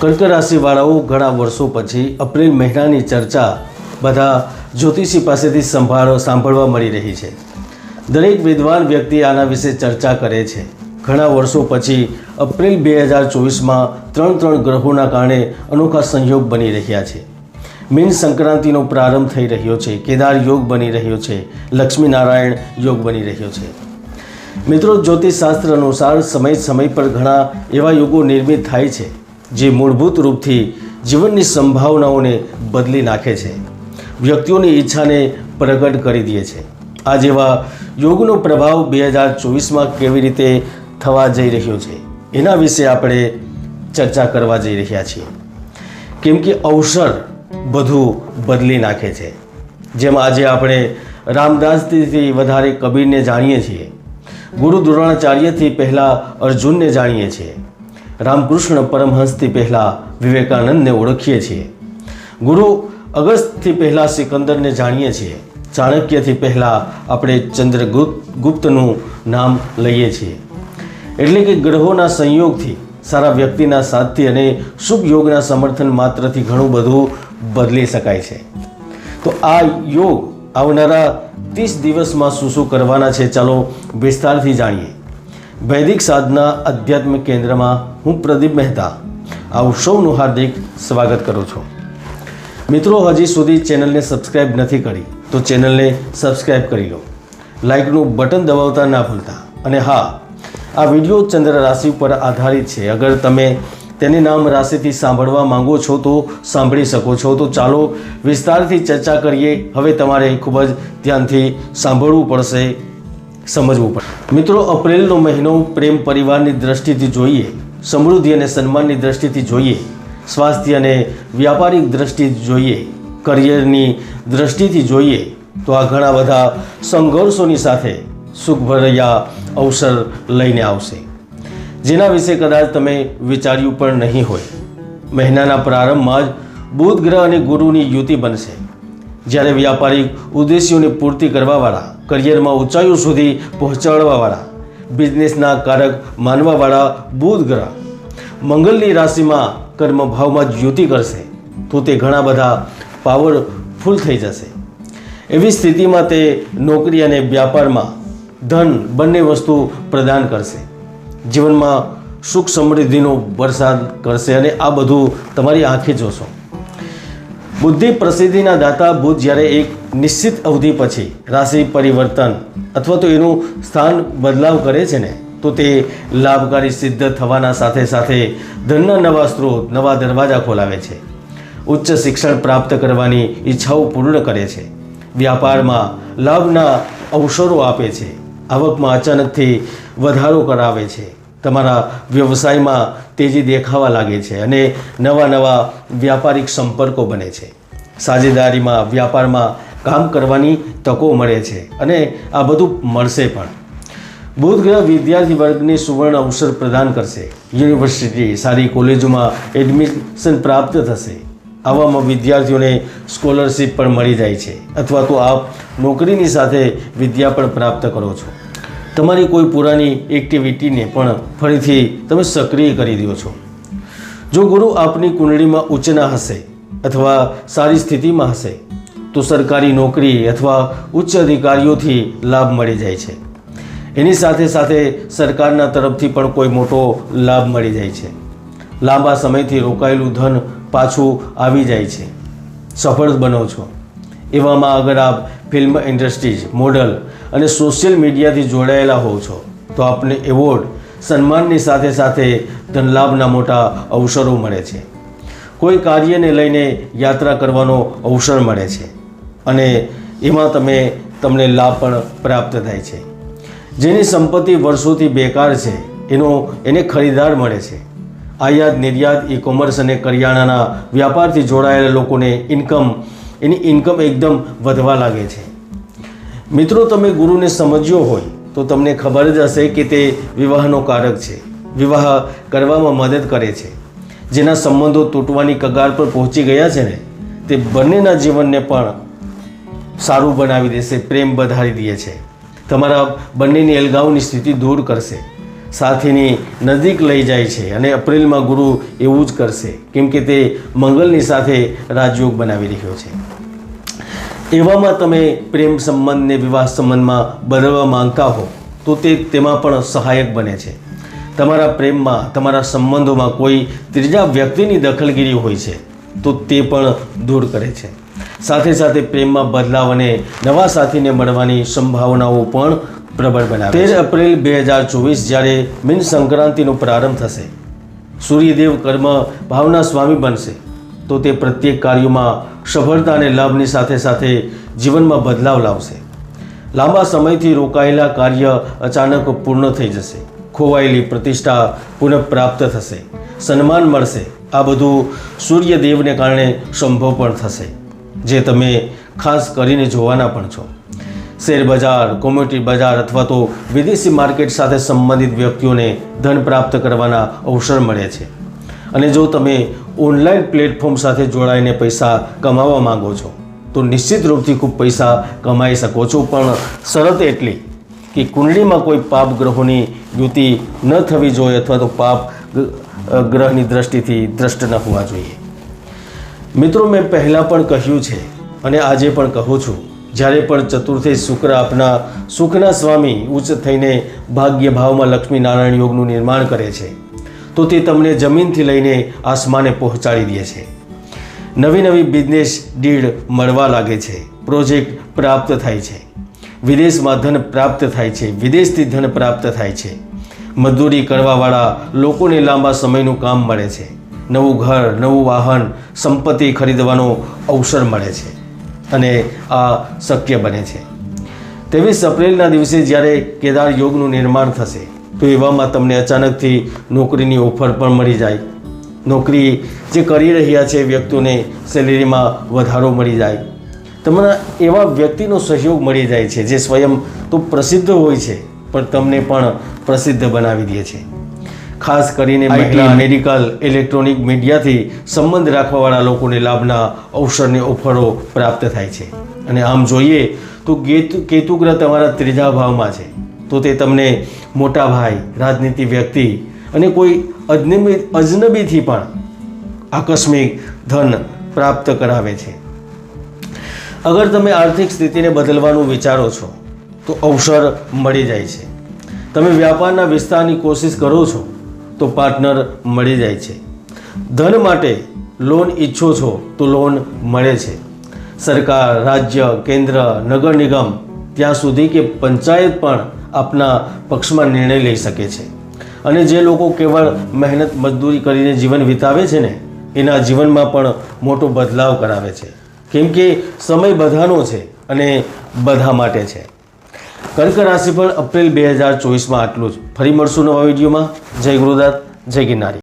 કર્ક રાશિવાળાઓ ઘણા વર્ષો પછી એપ્રિલ મહિનાની ચર્ચા બધા જ્યોતિષી પાસેથી સંભાળ સાંભળવા મળી રહી છે. દરેક વિદ્વાન વ્યક્તિ આના વિશે ચર્ચા કરે છે. ઘણા વર્ષો પછી એપ્રિલ બે હજાર ચોવીસમાં ત્રણ ત્રણ ગ્રહોના કારણે અનોખા સંયોગ બની રહ્યા છે. મીન સંક્રાંતિનો પ્રારંભ થઈ રહ્યો છે. કેદાર યોગ બની રહ્યો છે. લક્ષ્મીનારાયણ યોગ બની રહ્યો છે. મિત્રો જ્યોતિષશાસ્ત્ર અનુસાર સમય સમય પર ઘણા એવા યુગો નિર્મિત થાય છે. જે મૂળભૂત રૂપથી જીવનની સંભાવનાઓને બદલી નાખે છે. વ્યક્તિઓની ઈચ્છાને પ્રગટ કરી દે છે. આ જેવા યોગનો પ્રભાવ બે હજાર ચોવીસમાં કેવી રીતે થવા જઈ રહ્યો છે, એના વિશે આપણે ચર્ચા કરવા જઈ રહ્યા છીએ. કેમ કે અવસર બધું બદલી નાખે છે. જેમ આજે આપણે રામદાસથી વધારે કબીરને જાણીએ છીએ. ગુરુ દ્રોણાચાર્યથી પહેલાં અર્જુનને જાણીએ છીએ. રામકૃષ્ણ પરમહંસથી પહેલાં વિવેકાનંદને ઓળખીએ છીએ. ગુરુ અગસ્તથી પહેલાં સિકંદરને જાણીએ છીએ. ચાણક્યથી પહેલાં આપણે ચંદ્રગુપ્ત, ગુપ્તનું નામ લઈએ છીએ. એટલે કે ગ્રહોના સંયોગથી, સારા વ્યક્તિના સાથથી અને શુભ યોગના સમર્થન માત્રથી ઘણું બધું બદલી શકાય છે. તો આ યોગ આવનારા ત્રીસ દિવસમાં શું શું કરવાના છે ચાલો વિસ્તારથી જાણીએ. વૈદિક સાધના આધ્યાત્મિક કેન્દ્રમાં હું પ્રદીપ મહેતા આવું સૌનું હાર્દિક સ્વાગત કરું છું. મિત્રો, હજી સુધી ચેનલને સબસ્ક્રાઈબ નથી કરી તો ચેનલને સબસ્ક્રાઈબ કરી લો. લાઇકનું બટન દબાવતા ના ભૂલતા. અને હા, આ વીડિયો ચંદ્ર રાશિ ઉપર આધારિત છે. અગર તમે તેની નામ રાશિથી સાંભળવા માંગો છો તો સાંભળી શકો છો. તો ચાલો વિસ્તારથી ચર્ચા કરીએ. હવે તમારે ખૂબ જ ધ્યાનથી સાંભળવું પડશે. સમજવું પડે. મિત્રો એપ્રિલનો મહિનો પ્રેમ પરિવારની દ્રષ્ટિથી જોઈએ, સમૃદ્ધિ અને સન્માનની દ્રષ્ટિથી જોઈએ, સ્વાસ્થ્ય અને વ્યાપારિક દ્રષ્ટિથી જોઈએ, કરિયરની દ્રષ્ટિથી જોઈએ, તો આ ઘણા બધા સંઘર્ષોની સાથે સુખભર્યા અવસર લઈને આવશે. જેના વિશે કદાચ તમે વિચાર્યું પણ નહીં હોય. મહિનાના પ્રારંભમાં જ બુધ ગ્રહ અને ગુરુની યુતિ બનશે. જ્યારે વ્યાપારિક ઉદ્દેશ્યોની પૂર્તિ કરવાવાળા કરિયરમાં ઊંચાઈઓ સુધી પહોંચાડવાવાળા, બિઝનેસના કારક માનવાવાળા બુધ ગ્રહ મંગળની રાશિમાં કર્મભાવમાં યુતિ કરશે, તો તે ઘણા બધા પાવરફુલ થઈ જશે. એવી સ્થિતિમાં તે નોકરી અને વ્યાપારમાં ધન બંને વસ્તુ પ્રદાન કરશે. જીવનમાં સુખ સમૃદ્ધિનો વરસાદ કરશે અને આ બધું તમારી આંખે જોશો. બુદ્ધિ પ્રસિદ્ધિના દાતા બુદ્ધ જ્યારે એક નિશ્ચિત અવધિ પછી રાશિ પરિવર્તન અથવા તો એનું સ્થાન બદલાવ કરે છે ને, તો તે લાભકારી સિદ્ધ થવાના સાથે સાથે ધનના નવા સ્ત્રોત, નવા દરવાજા ખોલાવે છે. ઉચ્ચ શિક્ષણ પ્રાપ્ત કરવાની ઈચ્છાઓ પૂર્ણ કરે છે. વ્યાપારમાં લાભના અવસરો આપે છે. આવકમાં અચાનકથી વધારો કરાવે છે. તમારા વ્યવસાયમાં તેજી દેખાવા લાગે છે અને નવા નવા વ્યાપારિક સંપર્કો બને છે. સાજેદારીમાં, વ્યાપારમાં કામ કરવાની તકો મળે છે અને આ બધું મળશે પણ. બુધ ગ્રહ વિદ્યાર્થી વર્ગને સુવર્ણ અવસર પ્રદાન કરશે. યુનિવર્સિટી, સારી કોલેજોમાં એડમિશન પ્રાપ્ત થશે. આવામાં વિદ્યાર્થીઓને સ્કોલરશિપ પણ મળી જાય છે. અથવા તો આપ નોકરીની સાથે વિદ્યા પણ પ્રાપ્ત કરો છો. તમારી કોઈ પુરાની એક્ટિવિટીને પણ ફરીથી તમે સક્રિય કરી દો છો. જો ગુરુ આપની કુંડળીમાં ઉચ્ચના હશે અથવા સારી સ્થિતિમાં હશે, તો સરકારી નોકરી અથવા ઉચ્ચ અધિકારીઓથી લાભ મળી જાય છે. એની સાથે સાથે સરકારના તરફથી પણ કોઈ મોટો લાભ મળી જાય છે. લાંબા સમયથી રોકાયેલું ધન પાછું આવી જાય છે. સફળ બનો છો. એવામાં અગર આપ ફિલ્મ ઇન્ડસ્ટ્રીઝ, મોડલ અને સોશિયલ મીડિયાથી જોડાયેલા હોવ છો. તો આપને એવોર્ડ સન્માનની સાથે સાથે ધનલાભના મોટા અવસરો મળે છે. કોઈ કાર્યને લઈને યાત્રા કરવાનો અવસર મળે છે. અને એમાં તમે, તમને લાભ પણ પ્રાપ્ત થાય છે. જેની સંપત્તિ વર્ષોથી બેકાર છે, એનો, એને ખરીદાર મળે છે. આયાત, નિર્યાત ઈ કોમર્સ અને કરિયાણાના વ્યાપારથી જોડાયેલા લોકોને ઇન્કમ એની ઇન્કમ એકદમ વધવા લાગે છે. મિત્રો, તમે ગુરુને સમજ્યો હોય તો તમને ખબર જ હશે કે તે વિવાહનો કારક છે. વિવાહ કરવામાં મદદ કરે છે. જેના સંબંધો તૂટવાની કગાર પર પહોંચી ગયા છે ને, તે બંનેના જીવનને પણ સારું બનાવી દેશે, પ્રેમ વધારી દે છે. તમારા બંનેની અલગાવની સ્થિતિ દૂર કરશે. સાથીની નજીક લઈ જાય છે અને એપ્રિલમાં ગુરુ એવું જ કરશે, કેમ કે તે મંગલની સાથે રાજયોગ બનાવી રહ્યો છે. એવામાં તમે પ્રેમ સંબંધને વિવાહ સંબંધમાં બદલવા માંગતા હો, તો તે તેમાં પણ સહાયક બને છે. તમારા પ્રેમમાં, તમારા સંબંધોમાં કોઈ ત્રીજા વ્યક્તિની દખલગીરી હોય છે, તો તે પણ દૂર કરે છે. સાથે સાથે પ્રેમમાં બદલાવ અને નવા સાથીને મળવાની સંભાવનાઓ પણ પ્રબળ બનાવે તેર એપ્રિલ બે હજાર ચોવીસ જ્યારે મીન સંક્રાંતિનો પ્રારંભ થશે. સૂર્યદેવ કર્મ ભાવના સ્વામી બનશે. તો તે પ્રત્યેક કાર્યોમાં સફળતા અને લાભની સાથે સાથે જીવનમાં બદલાવ લાવશે. લાંબા સમયથી રોકાયેલા કાર્ય અચાનક પૂર્ણ થઈ જશે. ખોવાયેલી પ્રતિષ્ઠા પુનઃપ્રાપ્ત થશે. સન્માન મળશે. આ બધું સૂર્યદેવને કારણે સંભવ પણ થશે, જે તમે ખાસ કરીને જોવાના પણ છો. શેર બજાર કોમ્યુનિટી બજાર અથવા તો વિદેશી માર્કેટ સાથે સંબંધિત વ્યક્તિઓને ધન પ્રાપ્ત કરવાના અવસર મળે છે. અને જો તમે ઓનલાઈન પ્લેટફોર્મ સાથે જોડાઈને પૈસા કમાવા માંગો છો, તો નિશ્ચિત રૂપથી ખૂબ પૈસા કમાઈ શકો છો. પણ શરત એટલી કે કુંડળીમાં કોઈ પાપ ગ્રહોની યુતિ ન થવી જોઈએ અથવા તો પાપ ગ્રહની દ્રષ્ટિથી દ્રષ્ટ ન હોવા જોઈએ. મિત્રો, મેં પહેલાં પણ કહ્યું છે અને આજે પણ કહું છું, જ્યારે પણ ચતુર્થી શુક્ર આપના સુખના સ્વામી ઉચ્ચ થઈને ભાગ્ય ભાવમાં લક્ષ્મી નારાયણ યોગનું નિર્માણ કરે છે તો તે તમને જમીનથી લઈને આસમાને પહોંચાડી દે છે. નવી નવી બિઝનેસ ડીડ મળવા લાગે છે. પ્રોજેક્ટ પ્રાપ્ત થાય છે. વિદેશમાં ધન પ્રાપ્ત થાય છે. વિદેશથી ધન પ્રાપ્ત થાય છે. મજદૂરી કરવાવાળા લોકોને લાંબા સમયનું કામ મળે છે. નવું ઘર, નવું વાહન, સંપત્તિ ખરીદવાનો અવસર મળે છે. અને આ શક્ય બને છે. ત્રેવીસ એપ્રિલના દિવસે જ્યારે કેદાર યોગનું નિર્માણ થશે તો એવામાં તમને અચાનકથી નોકરીની ઓફર પણ મળી જાય. નોકરી જે કરી રહ્યા છે વ્યક્તિઓને સેલેરીમાં વધારો મળી જાય. તમને એવા વ્યક્તિનો સહયોગ મળી જાય છે જે સ્વયં તો પ્રસિદ્ધ હોય છે પણ તમને પણ પ્રસિદ્ધ બનાવી દે છે. ખાસ કરીને મહિલા મેડિકલ ઇલેક્ટ્રોનિક મીડિયાથી સંબંધ રાખવાવાળા લોકોને લાભના અવસરની ઓફરો પ્રાપ્ત થાય છે. અને આમ જોઈએ તો કેતુ કેતુ ગ્રહ તમારા ત્રીજા ભાવમાં છે. તો તે તમને મોટા ભાઈ, રાજનીતિ વ્યક્તિ અને કોઈ અજનબી, અજનબીથી પણ આકસ્મિક ધન પ્રાપ્ત કરાવે છે. અગર તમે આર્થિક સ્થિતિને બદલવાનું વિચારો છો, તો અવસર મળી જાય છે. તમે વ્યાપારના વિસ્તારની કોશિશ કરો છો, તો પાર્ટનર મળી જાય છે. ધન માટે લોન ઈચ્છો છો, તો લોન મળે છે. સરકાર, રાજ્ય, કેન્દ્ર, નગર નિગમ ત્યાં સુધી કે પંચાયત પણ આપના પક્ષમાં નિર્ણય લઈ શકે છે. અને જે લોકો કેવળ મહેનત મજદૂરી કરીને જીવન વિતાવે છે ને, એના જીવનમાં પણ મોટો બદલાવ કરાવે છે. કેમ કે સમય બધાનો છે અને બધા માટે છે. કર્ક રાશિ પર એપ્રિલ બે હજાર ચોવીસમાં આટલું જ. ફરી મળશું નવા વિડીયોમાં. જય ગુરુદાસ જય ગિરનારી.